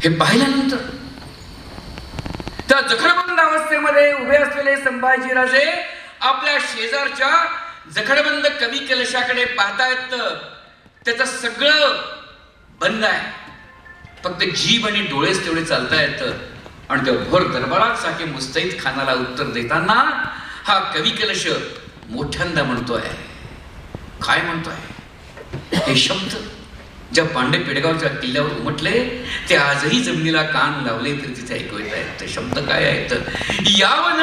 हे पाहिल्यानंतर. त्या जखडबंद अवस्थेमध्ये उभे असलेले संभाजीराजे आपल्या शेजारच्या जखडबंद कवी कलशाकडे पाहतायत. त्याचं सगळं बंद आहे. फक्त जीभ आणि डोळेच तेवढे चालता येतं आणि त्या भर दरबारात साखे मुस्तैद खानाला उत्तर देताना हा कवी कलश मोठ्यांदा म्हणतोय. काय म्हणतोय? हे शब्द ज्या पांडे पेडगावच्या किल्ल्यावर उमटले ते आजही जमिनीला कान लावले तरी तिथे ऐकू येत आहेत. ते शब्द काय आहेत? यावन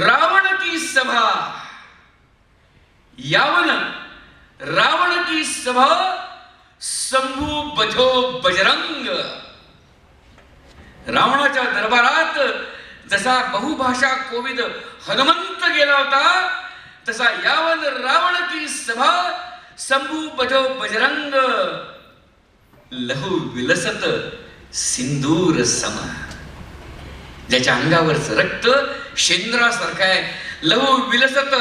रावण की सभा. यावन रावण की सभा शंभू बजो बजरंग. रावणाच्या दरबारात जसा बहुभाषा कोविद हनुमंत गेला होता तसा यावन रावण की सभा शंभू बजो बजरंग। लहू विलसत सिंदूर सम। ज्याच्या अंगावरच रक्त शेंद्रासारखं आहे. लहू विलसत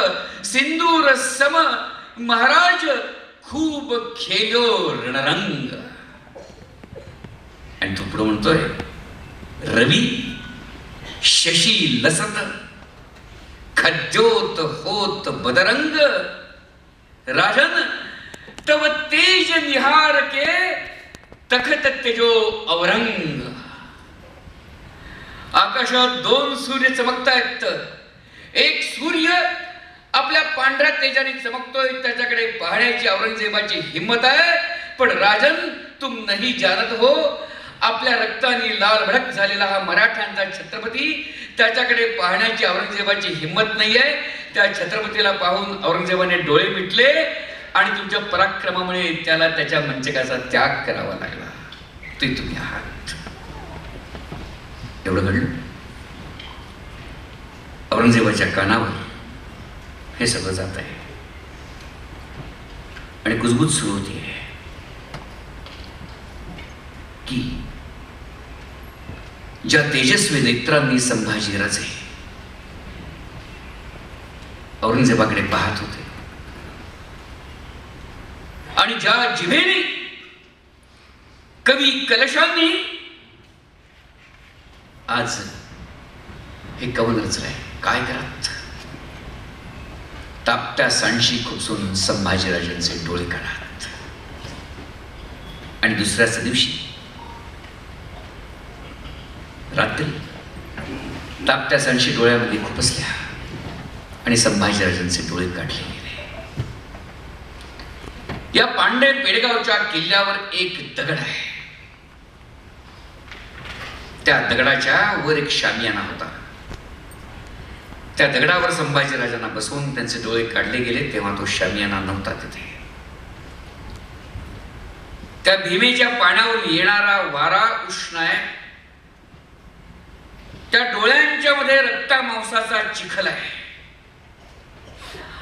सिंदूर सम। महाराज खूप खेलो रणरंग। आणि तो पुढे म्हणतोय रवी शशी लसत। खज्जोत होत बदरंग। राजन तव तेज निहार के तखत तेजो अवरंग। आकाशात दोन सूर्य चमकतायत. एक सूर्य आपल्या पांढऱ्या तेजाने चमकतोय त्याच्याकडे पाहण्याची औरंगजेबाची हिंमत आहे. पण राजन तुम नाही जानत हो आपल्या रक्ताने लाल भडक झालेला हा मराठ्यांचा छत्रपती त्याच्याकडे पाहण्याची औरंगजेबाची हिंमत नाहीये. त्या छत्रपतीला पाहून औरंगजेबाने डोळे मिटले. आणि तुमच्या पराक्रमामुळे त्याला त्याच्या मंचकाचा त्याग करावा लागला. ते तुम्ही आहात. एवढं घडलं? औरंगजेबाच्या कानावर हे सगळं जात आहे. आणि कुजबूज सुरू होती आहे. की ज्या तेजस्वी नेत्रांनी संभाजीराजे औरंगजेबाकडे पाहत होते आणि ज्या जिभेने कवी कलशांनी आज हे कवन रचलंय. काय करत तापट्या सांडशी खुपसून संभाजीराजांचे डोळे काढत आणि दुसऱ्याच दिवशी रात्री तापट्या सांडशी डोळ्यामध्ये खुपसल्या आणि संभाजीराजांचे डोळे काढले. या पांडे पेडगावच्या किल्ल्यावर एक दगड आहे. त्या दगडाच्या वर एक शामियाना होता. त्या दगडावर संभाजीराजांना बसवून त्यांचे डोळे काढले गेले तेव्हा तो शामियाना नव्हता तिथे. त्या भीमेच्या पाण्यावर येणारा वारा उष्ण आहे. त्या डोळ्यांच्या मध्ये रक्ता मांसाचा चिखल आहे.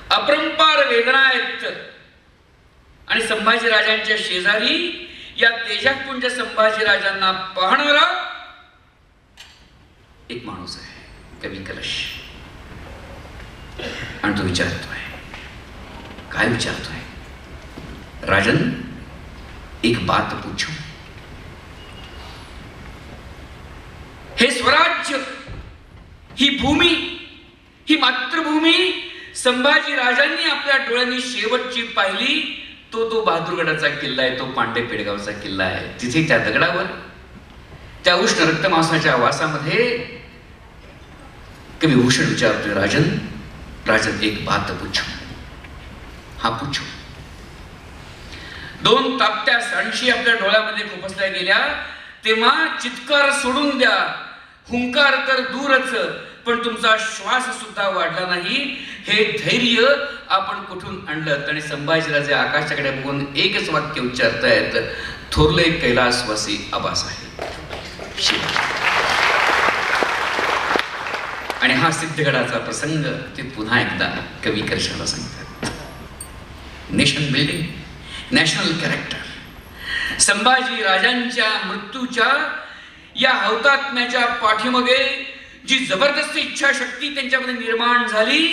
अपरंपार वेदना आहेत. आणि संभाजीराजांच्या शेजारी या तेजापुंज संभाजीराजांना पाहणारा एक माणूस आहे कवी कलश. आणि तो विचारतोय काय विचारतोय? राजन एक बात पूछू. हे स्वराज्य ही भूमी ही मातृभूमी संभाजी राजांनी आपल्या डोळ्यांनी शेवटची पाहिली. तो तो बहादूरगडाचा किल्ला आहे तो पांडे पेडगावचा किल्ला आहे. तिथे त्या दगडावर त्या उष्ण रक्तमांसाच्या वासामध्ये कवी भूषण विचारतोय राजन राजन एक बात पूछू हा. पूछू दोन तापत्या सांडशी आपल्या डोळ्यामध्ये खुपसल्या गेल्या तेव्हा चित्कार सोडून द्या हुंकार तर दूरच पण तुमचा श्वास सुद्धा वाढला नाही. हे धैर्य आपण कुठून आणलं? आणि संभाजीराजे आकाशाकडे बघून एकच वाक्य उच्चारतायत थोरले कैलासवासी आभास आहे आणि हा सिद्धगडाचा प्रसंग ते पुन्हा एकदा कवी कर्षाला सांगतात. Nation building national character Sambhaji राजांच्या मृत्यूच्या या हौतात्म्याच्या पाठीमागे जी जबरदस्त इच्छाशक्ती त्यांच्यामध्ये निर्माण झाली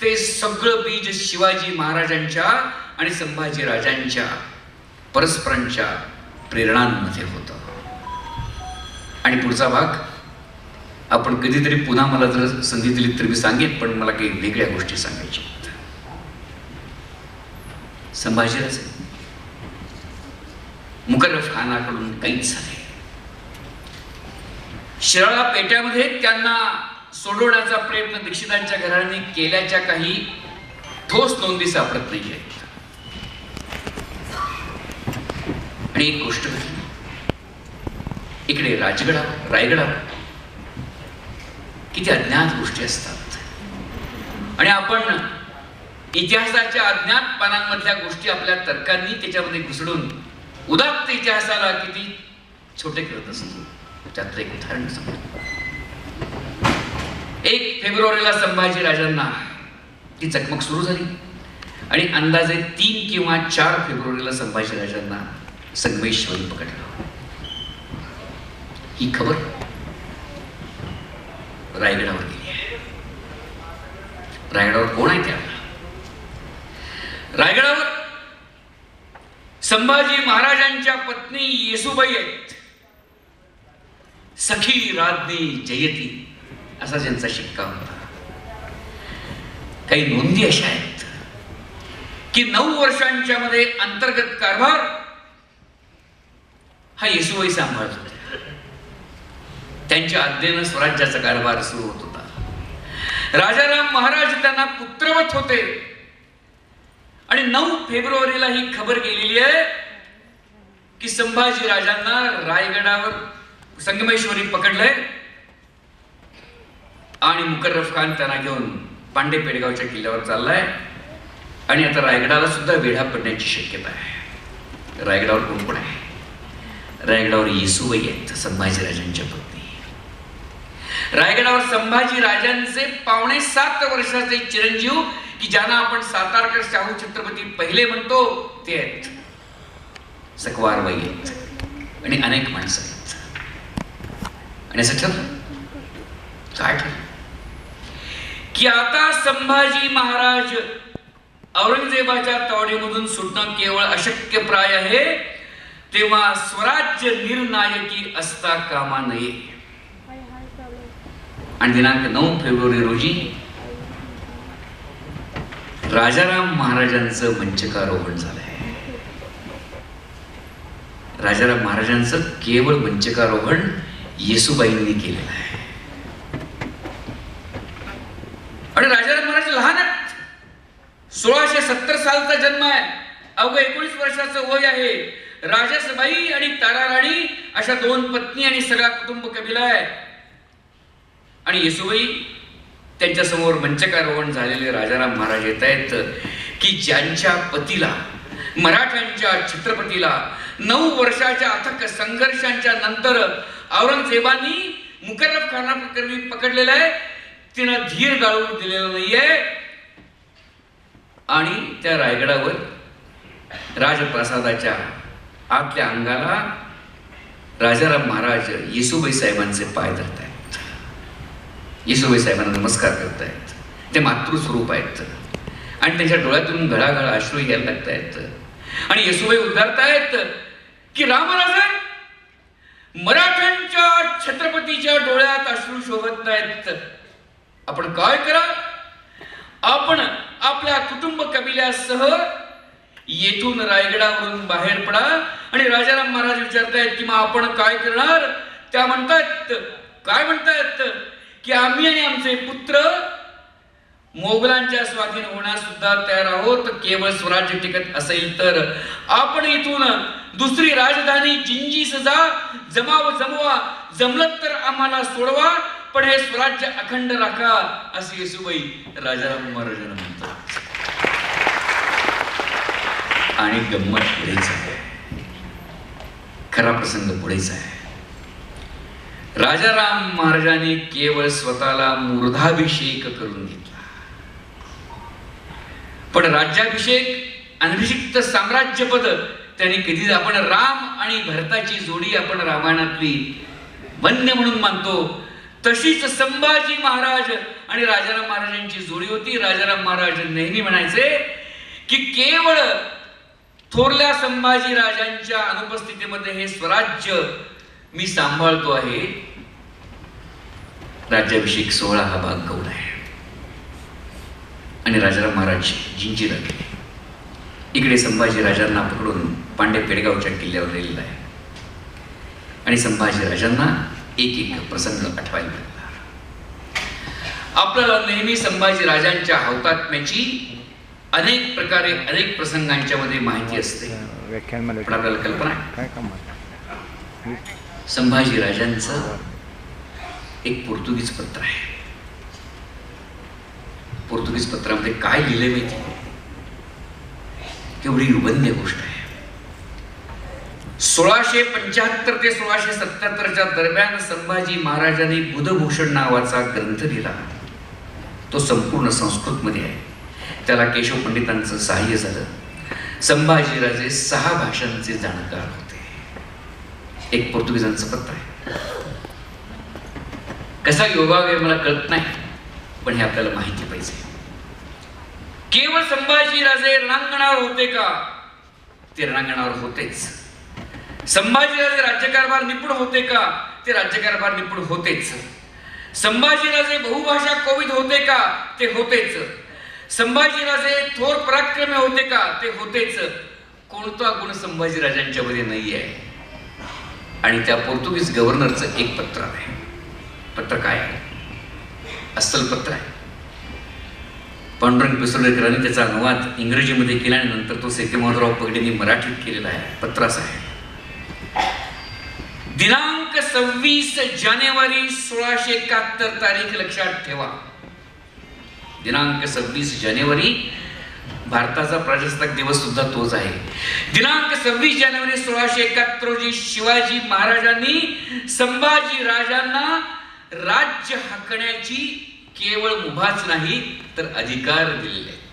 ते सगळं बीज शिवाजी महाराजांच्या आणि संभाजी राजांच्या परस्परांच्या प्रेरणांमध्ये होतं. आणि पुढचा भाग आपण कधीतरी पुन्हा मला जर संधी दिली तर मी सांगेन पण मला काही वेगळ्या गोष्टी सांगायच्या संभाजीराजे मुकर्रफ खानाकडून काहीच झाले शिराळा पेट्यामध्ये त्यांना सोडवण्याचा प्रयत्न दीक्षितांच्या घराने केल्याच्या काही ठोस नोंदी सापडत नाही आहेत आणि एक गोष्ट इकडे राजगडा रायगडा. किती अज्ञात गोष्टी असतात. आणि आपण इतिहासाच्या अज्ञात पानांमधल्या गोष्टी आपल्या तर्कांनी त्याच्यामध्ये घुसडून उदात्त इतिहासाला किती छोटे करत असतो. त्यातलं एक उदाहरण सांगतो एक फेब्रुवारीला संभाजी राजांना ती चकमक सुरू झाली. आणि अंदाजे तीन किंवा चार फेब्रुवारीला संभाजी राजांना संगमेश्वरी पकडलं. ही खबर रायगडावर गेली आहे. रायगडावर कोण आहे त्यावेळेला रायगडावर संभाजी महाराजांच्या पत्नी येसुबाई आहेत. सखी राज्ञी जयती असा त्यांचा शिक्का होता. काही नोंदी अशा आहेत की नऊ वर्षांच्या मध्ये अंतर्गत कारभार हा येसुबाई सांभाळत होते. त्यांच्या आज्ञेनं स्वराज्याचा कारभार सुरू होत होता. राजाराम महाराज त्यांना पुत्रवत होते. आणि नऊ फेब्रुवारीला ही खबर गेलेली आहे की संभाजी राजांना रायगडावर संगमेश्वरी पकडलंय. आणि मुकर्रफ खान त्यांना घेऊन पांडे पेडगावच्या किल्ल्यावर चाललाय. आणि आता रायगडाला सुद्धा वेढा पडण्याची शक्यता आहे. रायगडावर कोण कोण आहे? रायगडावर येसुबाई आहेत संभाजीराजांच्या पत्नी. रायगडावर संभाजी राजांचे पावणे सात वर्षाचे चिरंजीव की ज्यांना आपण सातारकर शाहू छत्रपती पहिले म्हणतो ते आहेत. सकवारबाई आहेत. आणि अनेक माणसं आहेत. आणि असं ठरलं काय ठरलं की आता संभाजी महाराज औरंगजेबाच्या तावडीमधून सुटणं केवळ अशक्य प्राय आहे तेव्हा स्वराज्य निर्नायकी असता कामा नये. आणि दिनांक नऊ फेब्रुवारी रोजी राजाराम महाराजांचं मंचकारोहण झालंय. राजाराम महाराजांचं केवळ मंचकारोहण येसुबाईंनी केलेला आहे. आणि राजाराम महाराज लहान आहेत. सोळाशे सत्तर सालचा जन्म आहे. अवघं एकोणीस वर्षाचं वय आहे. राजसबाई आणि ताराराणी अशा दोन पत्नी आणि सगळा कुटुंब कबिला आहे. आणि येसुबाई त्यांच्यासमोर मंचकारोहण झालेले राजाराम महाराज येत आहेत की ज्यांच्या पतीला मराठ्यांच्या छत्रपतीला नऊ वर्षाच्या अथक संघर्षांच्या नंतर औरंगजेबानी मुकर्रफ खानाप्रकरणी पकडलेलं आहे. तिनं धीर गाळून दिलेलं नाहीये. आणि त्या रायगडावर राजप्रसादाच्या आतल्या अंगाला राजाराम महाराज येसुबाई साहेबांचे पाय धरत आहेत येसुबाई साहेबांना नमस्कार करतायत. ते मातृस्वरूप आहेत. आणि त्यांच्या डोळ्यातून घडाघडा अश्रू घ्यायला लागत आहेत आणि येसुबाई उद्गारतायत की रामराजन मराठ्यांच्या छत्रपतीच्या डोळ्यात अश्रू शोभत नाहीत. आपण काय करा? आपण आपल्या कुटुंब कबिल्यासह येथून रायगडावरून बाहेर पडा आणि राजाराम महाराज विचारतायत की मग आपण काय करणार? त्या म्हणतात काय म्हणतायत? की आम्ही आणि आमचे पुत्र मोगलांच्या स्वाधीन होण्यास सुद्धा तयार आहोत. केवळ स्वराज्य टिकत असेल तर आपण इथून दुसरी राजधानी चिंजी सजा जमाव जमवा जमलत तर आम्हाला सोडवा पण हे स्वराज्य अखंड राखा असे येसुबाई राजाराम महाराजांना म्हणतात. आणि गंमत पुढेच आहे. खरा प्रसंग पुढेच आहे. राजाराम महाराजांनी केवळ स्वतःला मूर्धाभिषेक करून घेतला. पण राज्याभिषेक अनभिषिक्त साम्राज्यपद त्यांनी कधीच आपण राम आणि भरताची जोडी आपण रामायणातली वन्य म्हणून मानतो. तशीच संभाजी महाराज आणि राजाराम महाराजांची जोडी होती. राजाराम महाराज नेहमी म्हणायचे की केवळ थोरल्या संभाजी राजांच्या अनुपस्थितीमध्ये हे स्वराज्य मी सांभाळतो आहे. राज्याभिषेक सोहळा हा भाग गौड आहे. आणि राजाराम महाराज जिंजीला गेले इकडे संभाजी राजांना पकडून पांडे पेडगावच्या किल्ल्यावर नेलेला आहे. आणि संभाजी राजांना एक एक प्रसंग आठवायला लागला. आपल्याला नेहमी संभाजी राजांच्या हौतात्म्याची अनेक प्रकारे अनेक प्रसंगांच्या मध्ये माहिती असते. पण आपल्याला कल्पना संभाजी राजांचं एक पोर्तुगीज पत्र आहे. पोर्तुगीज पत्रामध्ये काय लिहिले माहिती? केवढी उबंद्य गोष्ट आहे. सोळाशे पंच्याहत्तर ते सोळाशे सत्याहत्तरच्या दरम्यान संभाजी महाराजांनी बुधभूषण नावाचा ग्रंथ लिहिला. तो संपूर्ण संस्कृतमध्ये आहे. त्याला केशव पंडितांचं सहाय्य झालं. संभाजीराजे सहा भाषांचे जाणकार होते. एक पोर्तुगीजांचं पत्र आहे. कसा योगावे मला कळत नाही. पण हे आपल्याला माहिती पाहिजे. केवळ संभाजीराजे रणांगणावर होते का? ते रणांगणावर होतेच. संभाजीराजे राज्यकारभार निपुण होते का? ते राज्यकारभार निपुण होतेच. संभाजीराजे बहुभाषा कोविद होते का? ते होतेच. संभाजीराजे थोर पराक्रमे होते का? ते होतेच. कोणता गुण संभाजीराजांच्यामध्ये नाही आहे आणि त्या पोर्तुगीज गव्हर्नरचं एक पत्र आहे. पत्र काय आहे? अस्सल पत्र आहे. पांडुरंग पिसोलेकरांनी त्याचा अनुवाद इंग्रजीमध्ये केला आणि नंतर तो सेतेमाधवराव पगडेंनी मराठीत केलेला आहे. पत्राचा आहे. दिनांक सव्वीस जानेवारी सोळाशे एकाहत्तर तारीख लक्षात ठेवा. दिनांक सव्वीस जानेवारी भारताचा प्रजासत्ताक दिवस सुद्धा तोच आहे. दिनांक सव्वीस जानेवारी सोळाशे एकाहत्तर रोजी शिवाजी महाराजांनी संभाजी राजांना राज्य हाकण्याची केवळ मुभाच नाही तर अधिकार दिलेले आहेत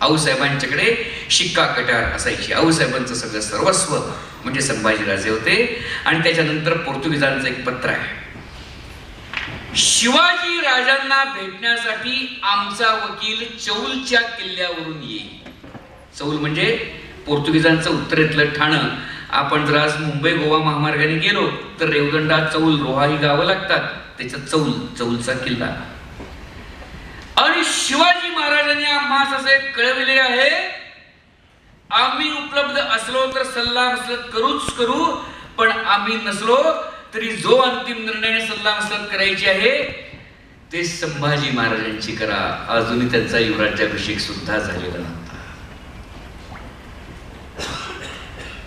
आऊसाहेबांच्याकडे शिक्का कटार असायची. आऊसाहेबांचं सगळं सर्वस्व म्हणजे संभाजीराजे होते. आणि त्याच्यानंतर पोर्तुगीजांचं एक पत्र आहे. शिवाजी राजांना भेटण्यासाठी आमचा वकील चौलच्या किल्ल्यावरून येईल. चौल म्हणजे पोर्तुगीजांचं उत्तरेतलं ठाणं. आपण जर आज मुंबई गोवा महामार्गाने गेलो तर रेवदंडा चौल रोहा ही गावं लागतात. त्याच्यात चौल चौलचा किल्ला. आणि शिवाजी महाराजांनी आम्हास असे कळविले आहे आम्ही उपलब्ध असलो तर सल्ला मसलत करूच करू पण आम्ही नसलो तरी जो अंतिम निर्णय सल्ला मसलत करायची आहे ते संभाजी महाराजांची करा. अजूनही त्यांचा युवराज्याभिषेक सुद्धा झालेला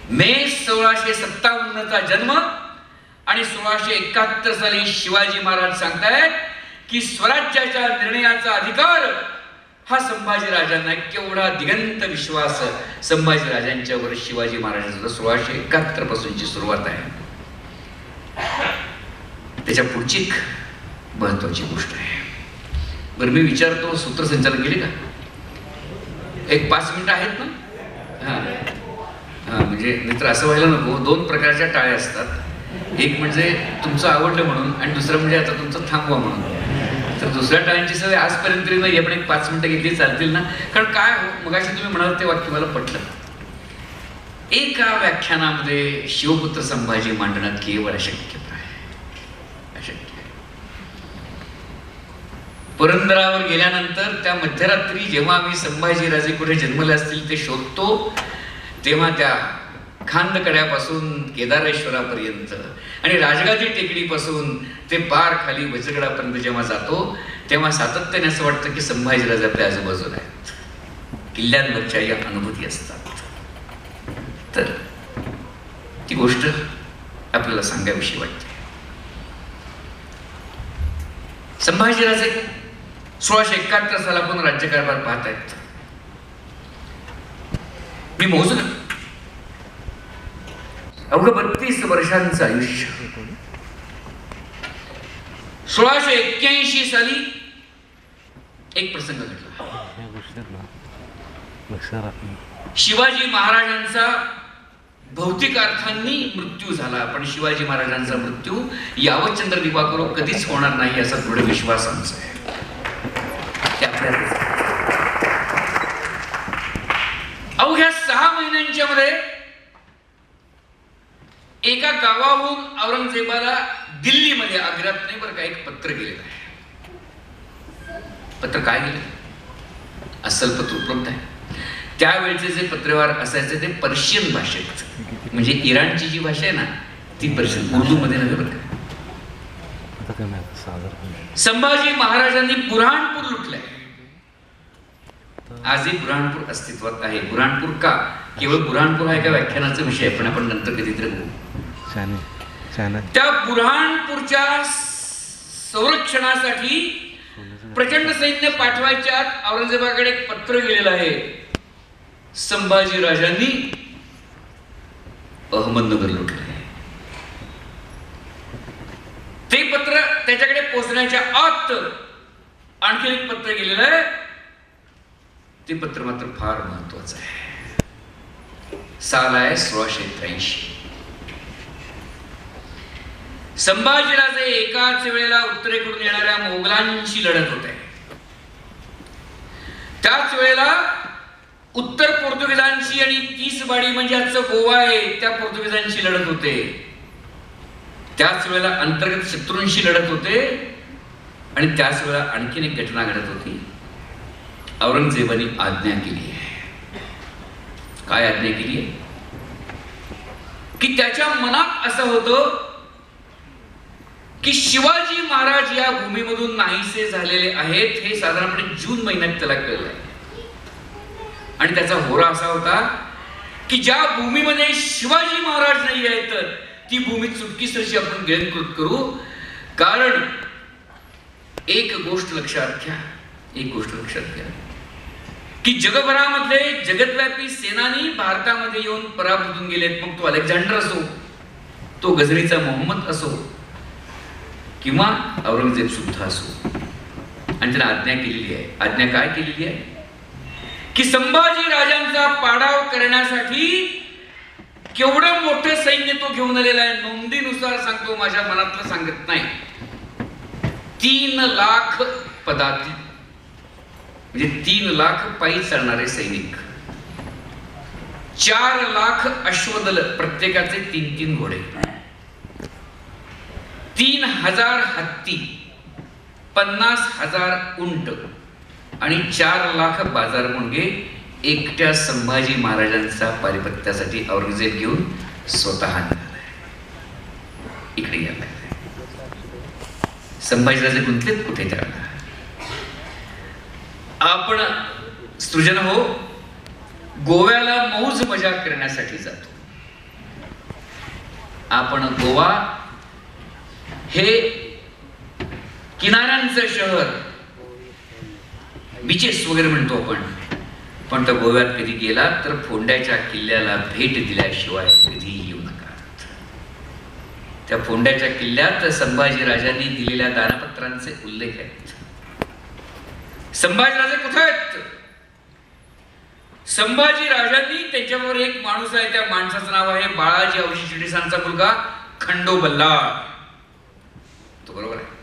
मे सोळाशे सत्तावन्नचा जन्म आणि सोळाशे एकाहत्तर साली शिवाजी महाराज सांगतायत की स्वराज्याच्या निर्णयाचा अधिकार हा संभाजी राजांना केवढा दिगंत विश्वास संभाजी राजांच्यावर शिवाजी महाराजांचा सोळाशे एकाहत्तर पासूनची सुरुवात आहे. त्याच्या पुढची एक महत्वाची गोष्ट आहे. बरं मी विचारतो सूत्रसंचालन केले का? एक पाच मिनिटं आहेत ना? हां. म्हणजे नाहीतर असं व्हायला नको. दोन प्रकारच्या टाळ्या असतात. एक म्हणजे तुमचं आवडलं म्हणून आणि दुसरं म्हणजे आता तुमचं थांबवा म्हणून. तर दुसऱ्या टाळ्यांची सवय आजपर्यंत तरी नाही. आपण एक पाच मिनिटं घेतली चालतील ना? कारण काय हो, मगाशी तुम्ही म्हणाल ते वाक्य मला पटलं. एका व्याख्यानामध्ये शिवपुत्र संभाजी मांडण्यात केवळ अशक्य आहे. अशक्य आहे. पुरंदरावर गेल्यानंतर त्या मध्यरात्री जेव्हा आम्ही संभाजीराजे कुठे जन्मले असतील ते शोधतो तेव्हा त्या खांदकड्यापासून केदारेश्वरापर्यंत आणि राजगादी टेकडीपासून ते पार खाली वजगडापर्यंत जेव्हा जातो तेव्हा सातत्याने असं वाटतं की संभाजीराज आपल्या आजूबाजूला आहेत. किल्ल्यांवरच्या या अनुभूती असतात. तर ती गोष्ट आपल्याला सांगाविषयी वाटते. संभाजीराजे सोळाशे एकाहत्तर साला पण राज्यकारभार पाहत आहेत. मी मोजलं. अवघं बत्तीस वर्षांचं आयुष्य सोळाशे एक्क्याऐंशी साली एक प्रसंग घडला शिवाजी महाराजांचा भौतिक अर्थांनी मृत्यू झाला पण शिवाजी महाराजांचा मृत्यू यावतचंद्र दिवाकरो कधीच होणार नाही असा दृढ विश्वास आमचा आहे आहे. अवघ्या सहा महिन्यांच्या मध्ये एका गावाहून औरंगजेबाला दिल्लीमध्ये आग्र्यात नाही बरं का एक पत्र गेलेलं आहे. पत्र काय गेलं? अस्सल पत्र उपलब्ध आहे. त्यावेळचे जे पत्रव्यवहार असायचे ते पर्शियन भाषेत म्हणजे इराणची जी भाषा आहे ना ती पर्शियन उर्दूमध्ये नव्हे बरं का. संभाजी महाराजांनी बुरहाणपूर लुटलंय. आजही बुरहाणपूर अस्तित्वात आहे. बुरहाणपूर का? केवळ बुरहाणपूर हा एका व्याख्यानाचा विषय पण आपण नंतर कधीतरी बघू. त्या बुरहाणपूरच्या संरक्षणासाठी प्रचंड सैन्य पाठवायच्या औरंगजेबाकडे एक पत्र गेलेलं आहे. संभाजी राजांनी अहमदनगर लुटले ते पत्र त्याच्याकडे पोहोचण्याच्या आत आणखी एक पत्र गेलेलं आहे. ते पत्र मात्र फार महत्वाचं आहे. साल आहे सोळाशे त्र्याऐंशी. संभाजीराजे एकाच वेळेला उत्तरेकडून येणाऱ्या मोगलांशी लढत होते. त्याच वेळेला उत्तर पोर्तुगीजांशी आणि तीसबाडी म्हणजे आजचं गोवा आहे त्या पोर्तुगीजांशी लढत होते. त्याच वेळेला अंतर्गत शत्रूंशी लढत होते आणि त्याच वेळेला आणखीन एक घटना घडत होती. औरंगजेबाने आज्ञा केली आहे. काय आज्ञा केली आहे? की त्याच्या मनात असं होतं की शिवाजी महाराज या भूमीमधून नाहीसे झालेले आहेत हे साधारणपणे जून महिन्यात त्याला कळलंय. आणि त्याचा होरा असा होता की ज्या भूमीमध्ये शिवाजी महाराज नाही आहेत ती भूमी चुटकीसरशी आपण गिळंकृत करू. कारण एक गोष्ट लक्षात घ्या एक गोष्ट लक्षात घ्या. की जगभरामधले जगतव्यापी सेनानी भारतामध्ये येऊन पराभूतून गेलेत. मग तो अलेक्झांडर असो तो गजरीचा मोहम्मद असो किंवा औरंगजेब सुद्धा असो. आणि त्याला आज्ञा केलेली आहे. आज्ञा काय केलेली आहे? की संभाजी राजांचा पाडाव करण्यासाठी केवढं मोठं सैन्य तो घेऊन आलेला आहे नोंदीनुसार सांगतो माझ्या मनातलं सांगत नाही. तीन लाख पदाती म्हणजे तीन लाख पायी चालणारे सैनिक. चार लाख अश्वदल प्रत्येकाचे तीन तीन घोडे. तीन हजार हत्ती पन्नास हजार उंट आणि चार लाख बाजार मुंगे एकट्या संभाजी महाराजांचा पारिपत्यासाठी औरंगजेब घेऊन स्वतः निघालाय इकडे यायला संभाजीराजे गुंतलेत कुठे त्याला आपण सृजन हो गोव्याला मौज मजा करण्यासाठी जातो. आपण गोवा हे किनाऱ्यांचं शहर बीचेस वगैरे म्हणतो आपण. पण तर गोव्यात कधी गेला तर फोंड्याच्या किल्ल्याला भेट दिल्याशिवाय कधी येऊ नका. त्या फोंड्याच्या किल्ल्यात संभाजी राजांनी दिलेल्या दानपत्रांचे उल्लेख आहेत. संभाजीराजे कुठे आहेत? संभाजी राजांनी एक माणूस आहे त्या माणसाचं नाव आहे बाळाजी औशी शिडीसांचा मुलगा खंडोबल्ला. बरोबर आहे?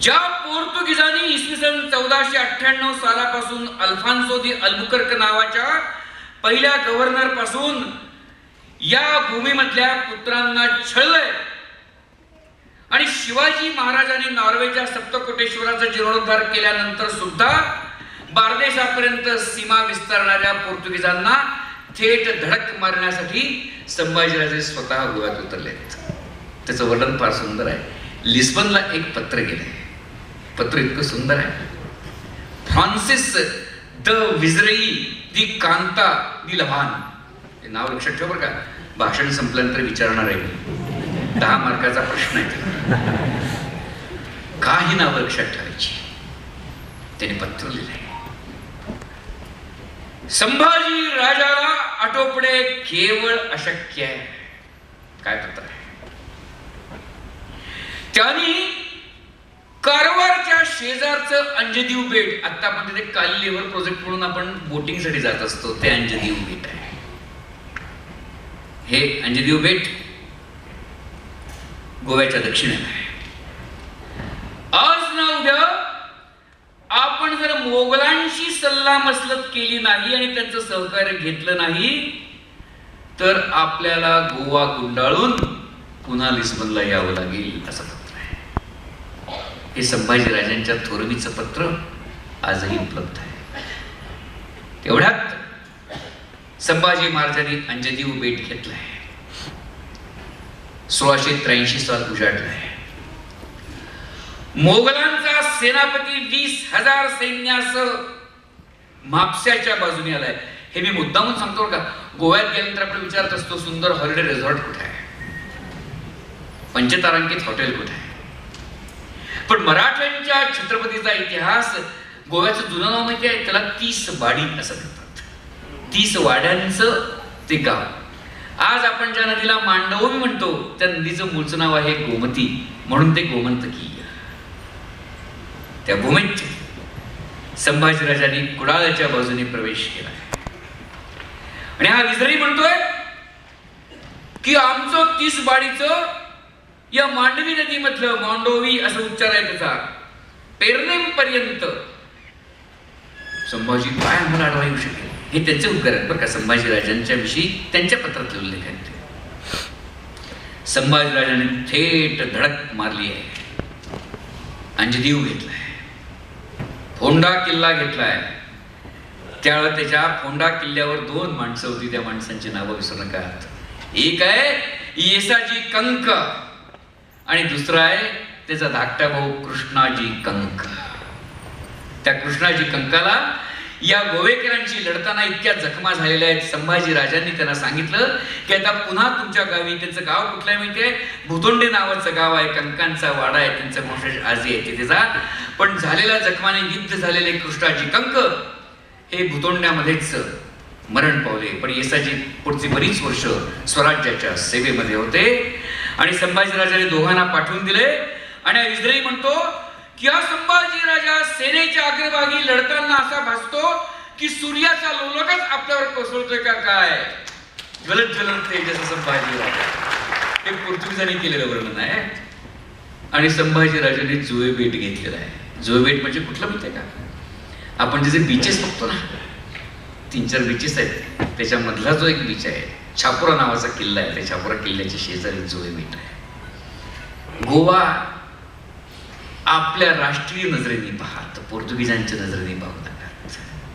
ज्या पोर्तुगीजांनी इसवी सन चौदाशे अठ्ठ्याण्णव सालापासून अल्फान्सो दी अल्बुकर्क नावाच्या पहिल्या गव्हर्नरपासून या भूमीमधल्या पुत्रांना छळलंय. आणि शिवाजी महाराजांनी नॉर्वेच्या सप्तकोटेश्वराचा जीर्णोद्धार केल्यानंतर सुद्धा बारदेशापर्यंत सीमा विस्तारणाऱ्या पोर्तुगीजांना थेट धडक मारण्यासाठी संभाजीराजे स्वतः गोव्यात उतरलेत. त्याचं वर्णन फार सुंदर आहे. लिस्बनला एक पत्र गेलं पत्र इतकं सुंदर आहे. फ्रान्सिस द विजरई दी कांता दी लहान. हे नाव लक्षात ठेव बरं का. भाषण संपल्यानंतर विचारणार आहे दहा मार्काचा प्रश्न आहे काही नावं लक्षात ठेवायची. त्याने पत्र लिहिलंय. संभाजी राजाला आटोपणे केवळ अशक्य आहे. काय पत्र आहे? त्यांनी कारवारच्या शेजारचं अंजदीव बेट आता आपण तिथे काली लेवर प्रोजेक्ट म्हणून आपण बोटिंगसाठी जात असतो ते अंजदीव बेट आहे. हे अंजदीव बेट गोव्याच्या दक्षिणेला आहे. आज ना उद्या आपण जर मोगलांशी सल्ला मसलत केली नाही आणि त्यांचं सहकार्य घेतलं नाही तर आपल्याला गोवा गुंडाळून पुन्हा लिस्बनला यावं लागेल असं हे संभाजीराजांच्या थोरवीचं पत्र आजही उपलब्ध आहे. तेवढ्यात संभाजी महाराजांनी अंजनीव बेट घेतलाय. सोळाशे त्र्याऐंशी साल उजाडलाय. मोगलांचा सेनापती वीस हजार सैन्यास म्हापशाच्या बाजूने आलाय. हे मी मुद्दामून सांगतो का. गोव्यात गेल्यानंतर आपण विचारत असतो सुंदर हॉलिडे रिझॉर्ट कुठे आहे? पंचतारांकित हॉटेल कुठे आहे? पण मराठ्यांच्या छत्रपतीचा इतिहास गोव्याचं जुनं नाव माहिती आहे? त्याला तीस वाडी असं म्हणतात. तीस वाड्यांचं ते गाव. आज आपण ज्या नदीला मांडवमी म्हणतो त्या नदीचं मूळचं नाव आहे गोमती. म्हणून ते गोमंतकी त्या भूमीत संभाजीराजांनी कुडाळ्याच्या बाजूने प्रवेश केला. आणि हा विजरी म्हणतोय की आमचं तीस बाडीचं या मांडवी नदीमधलं मांडोवी असं उच्चार आहे त्याचा. पेरणे पर्यंत संभाजी काय आम्हाला आढावा येऊ शकेल? हे त्यांचे उद्गार आहेत बरं का संभाजीराजांच्या विषयी त्यांच्या पत्रात उल्लेख आहेत ते. संभाजीराजांनी थेट धडक मारली आहे. अंजदीव घेतलाय. फोंडा किल्ला घेतलाय. त्यावेळेला त्याच्या फोंडा किल्ल्यावर दोन माणसं होती त्या माणसांची नावं विसरू नका. एक आहे येसाजी कंक. आणि दुसरा आहे त्याचा धाकटा भाऊ कृष्णाजी कंक. त्या कृष्णाजी कंकाला या गोवेकरांची लढताना इतक्या जखमा झालेल्या आहेत. संभाजी राजांनी त्यांना सांगितलं की आता पुन्हा तुमच्या गावी त्यांचं गाव कुठलं आहे माहितीये भुतोंडे नावाचं गाव आहे. कंकांचा वाडा आहे. त्यांचा वंशज आजी आहे तिथे जा. पण झालेल्या जखमाने युद्ध झालेले कृष्णाजी कंक हे भुतोंड्यामध्येच मरण पावले. पण येसाची पुढची बरीच वर्ष स्वराज्याच्या सेवेमध्ये होते. आणि संभाजीराजाने दोघांना पाठवून दिले. आणि विजयी म्हणतो की हा संभाजी राजा सेनेच्या अग्रभागी लढताना असा भासतो की सूर्याचा लोलकच आपल्यावर कोसळतोय का काय? गलत गलत तेजस संभाजी राजा. हे पृथ्वीजाने केलेलं वर्णन आहे. आणि संभाजी राजाने जुवे बेट घेतलेला आहे. जुवे बेट म्हणजे कुठलं म्हणते आहे का? आपण जिथे बीचेस बघतो ना तीन चार बीचेस आहेत. त्याच्यामधला जो एक बीच आहे छापुरा नावाचा किल्ला आहे. त्या छापुरा किल्ल्याच्या शेजारी जुवे बीट आहे. गोवा आपल्या राष्ट्रीय नजरेने पाहत पोर्तुगीजांच्या नजरेने पाहू